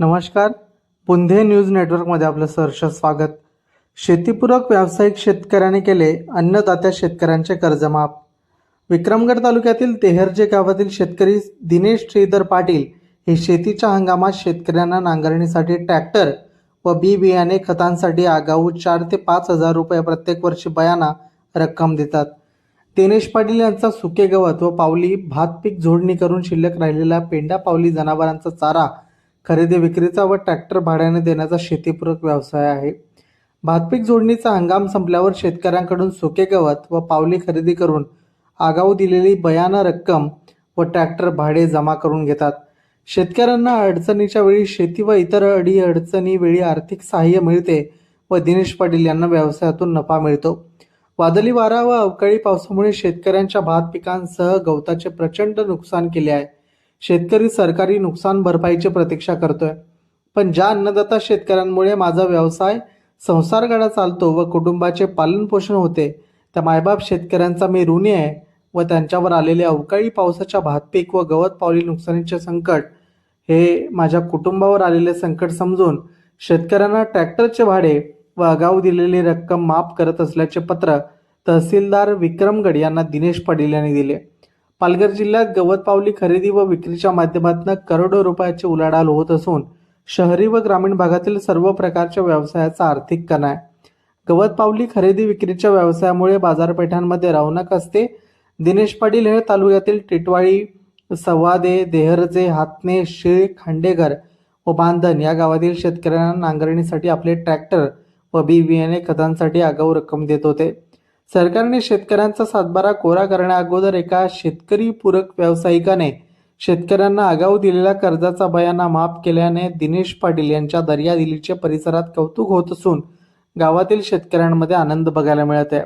नमस्कार. पुंधे न्यूज नेटवर्कमध्ये आपलं सहर्ष स्वागत. शेतीपूरक व्यावसायिक शेतकऱ्याने केले अन्नदात्या शेतकऱ्यांचे कर्जमाफ. विक्रमगड तालुक्यातील तेहरजे गावातील शेतकरी दिनेश श्रीधर पाटील हे शेतीच्या हंगामात शेतकऱ्यांना नांगरणीसाठी ट्रॅक्टर व बी बियाणे खतांसाठी आगाऊ चार ते पाच हजार रुपये प्रत्येक वर्षी बयाना रक्कम देतात. दिनेश पाटील यांचा सुके गवत व पावली भात पीक झोडणी करून शिल्लक राहिलेला पेंडा पावली जनावरांचा चारा खरेदी विक्रीचा व ट्रॅक्टर भाड्याने देण्याचा शेतीपूरक व्यवसाय आहे. भातपीक जोडणीचा हंगाम संपल्यावर शेतकऱ्यांकडून सुके गवत व पावली खरेदी करून आगाऊ दिलेली बयाना रक्कम व ट्रॅक्टर भाडे जमा करून घेतात. शेतकऱ्यांना अडचणीच्या वेळी शेती व इतर अडी अडचणी वेळी आर्थिक सहाय्य मिळते व दिनेश पाटील यांना व्यवसायातून नफा मिळतो. वादळी वारा व अवकाळी पावसामुळे शेतकऱ्यांच्या भात पिकांसह गवताचे प्रचंड नुकसान केले आहे. शेतकरी सरकारी नुकसान भरपाईची प्रतीक्षा करतोय. पण ज्या अन्नदाता शेतकऱ्यांमुळे माझा व्यवसाय संसारगाडा चालतो व कुटुंबाचे पालनपोषण होते त्या मायबाप शेतकऱ्यांचा मी ऋणी आहे व त्यांच्यावर आलेले अवकाळी पावसाच्या भातपीक व गवत पावली नुकसानीचे संकट हे माझ्या कुटुंबावर आलेले संकट समजून शेतकऱ्यांना ट्रॅक्टरचे भाडे व आगाऊ दिलेली रक्कम माफ करत असल्याचे पत्र तहसीलदार विक्रमगड यांना दिनेश पाटील यांनी दिले. पालघर जिल्ह्यात गवत पावली खरेदी व विक्रीच्या माध्यमातून करोडो रुपयाची उलाढाल होत असून शहरी व ग्रामीण भागातील सर्व प्रकारच्या व्यवसायाचा आर्थिक कणा आहे. गवत पावली खरेदी विक्रीच्या व्यवसायामुळे बाजारपेठांमध्ये रौनक असते. दिनेश पाटील हे तालुक्यातील टिटवाळी सव्वादे देहरजे हातने शिळ खांडेघर व बांधन या गावातील शेतकऱ्यांना नांगरणीसाठी आपले ट्रॅक्टर व बी बियाणे खतांसाठी आगाऊ रक्कम देत होते. सरकारने शेतकऱ्यांचा सातबारा कोरा करण्याअगोदर एका शेतकरी पूरक व्यावसायिकाने शेतकऱ्यांना आगाऊ दिलेल्या कर्जाचा बयाना माफ केल्याने दिनेश पाटील यांच्या दर्यादिलीचे परिसरात कौतुक होत असून गावातील शेतकऱ्यांमध्ये आनंद बघायला मिळत आहे.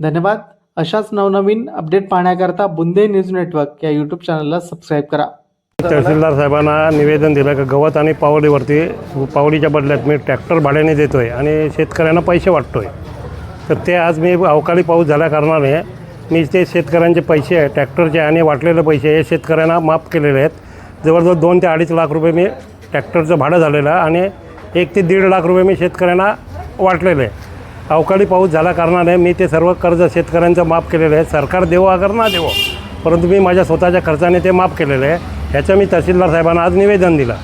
धन्यवाद. अशाच नवनवीन अपडेट पाहण्याकरता बुंदे न्यूज नेटवर्क या यूट्यूब चॅनलला सबस्क्राईब करा. तहसीलदार साहेबांना निवेदन दिलं की गवत आणि पावलीवरती पावडीच्या बदल्यात मी ट्रॅक्टर भाड्याने देतोय आणि शेतकऱ्यांना पैसे वाटतोय. तर ते आज मी अवकाळी पाऊस झाल्या कारणाने मी ते शेतकऱ्यांचे पैसे आहे ट्रॅक्टरचे आणि वाटलेले पैसे हे शेतकऱ्यांना माफ केलेले आहेत. जवळजवळ दोन ते अडीच लाख रुपये मी ट्रॅक्टरचं भाडं झालेलं आहे आणि एक ते दीड लाख रुपये मी शेतकऱ्यांना वाटलेले आहे. अवकाळी पाऊस झाल्या कारणाने मी ते सर्व कर्ज शेतकऱ्यांचं माफ केलेलं आहे. सरकार देवो अगर ना देवो परंतु मी माझ्या स्वतःच्या खर्चाने ते माफ केलेलं आहे. ह्याचं मी तहसीलदार साहेबांना आज निवेदन दिलं.